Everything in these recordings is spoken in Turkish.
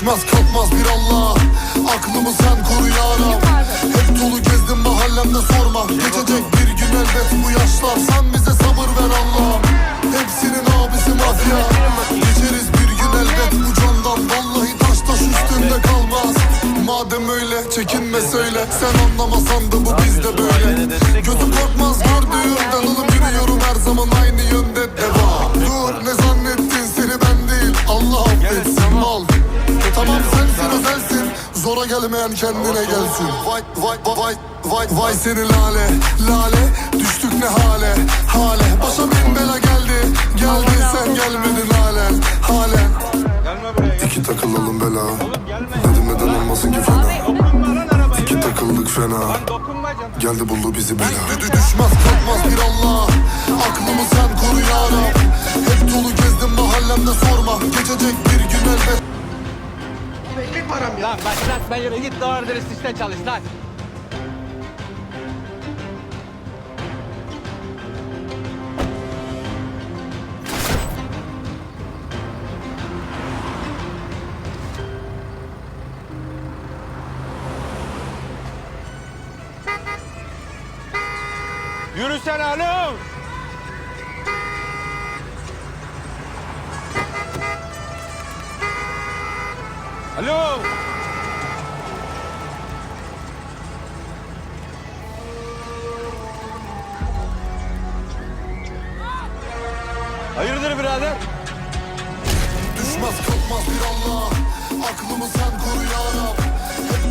düşmez kalkmaz bir Allah. Aklımı sen koru yarab Hep dolu gezdim mahallemde sorma. Geçecek bir gün elbet bu yaşlar. Sen bize sabır ver Allah. Hepsinin abisi mafya. Geçeriz bir gün elbet bu candan. Vallahi taş taş üstünde kalmaz. Madem öyle çekinme söyle. Sen anlamasan da bu bizde böyle. Gözüm korkmaz gördüğümden Oğlum yürüyorum her zaman aynı yönde devam. Dur Zora gelmeyen kendine gelsin. Vay vay vay vay vay. Seni lale lale. Düştük ne hale hale. Başa bin bela geldi. Geldi sen gelmedin halen halen Gelme buraya gel. İki takılalım bela. Dedim neden olmasın ki fena. İki takıldık fena. Geldi buldu bizi bela. Düşmez kalkmaz bir Allah param ya. Lan başlatma yürü git doğru dürüst işte çalış lan. Yürüsene oğlum. Alo. Hayırdır birader? Düşmez kalkmaz bir Allah Aklımı sen koru yarab Hep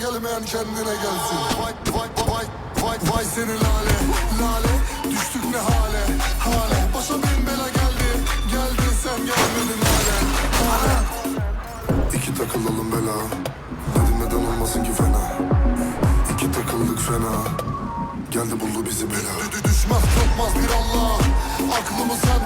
Gelmeyen kendine gelsin. Vay vay vay vay vay seni lale lale. Düştük ne hale hale. Başa bin bela geldi Geldin sen gelmedin hale hale İki takılalım bela. Dedim neden olmasın ki fena? İki takıldık fena. Geldi buldu bizi bela. Düşmez kalkmaz bir Allah. Aklımı sen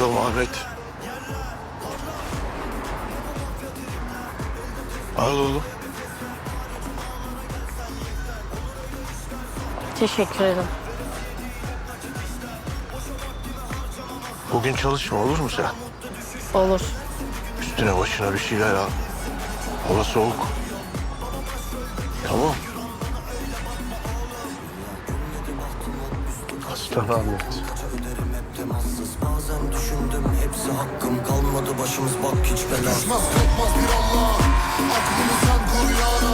bakalım Ahmet. Al oğlum. Teşekkür ederim. Bugün çalışma olur mu sen? Olur. Üstüne başına bir şeyler al. Hava soğuk. Tamam. Aslan Ahmet düşündüm hepsi hakkım kalmadı başımız bak hiç belası Düşmez kopmaz bir Allah. Aklını sen kur yara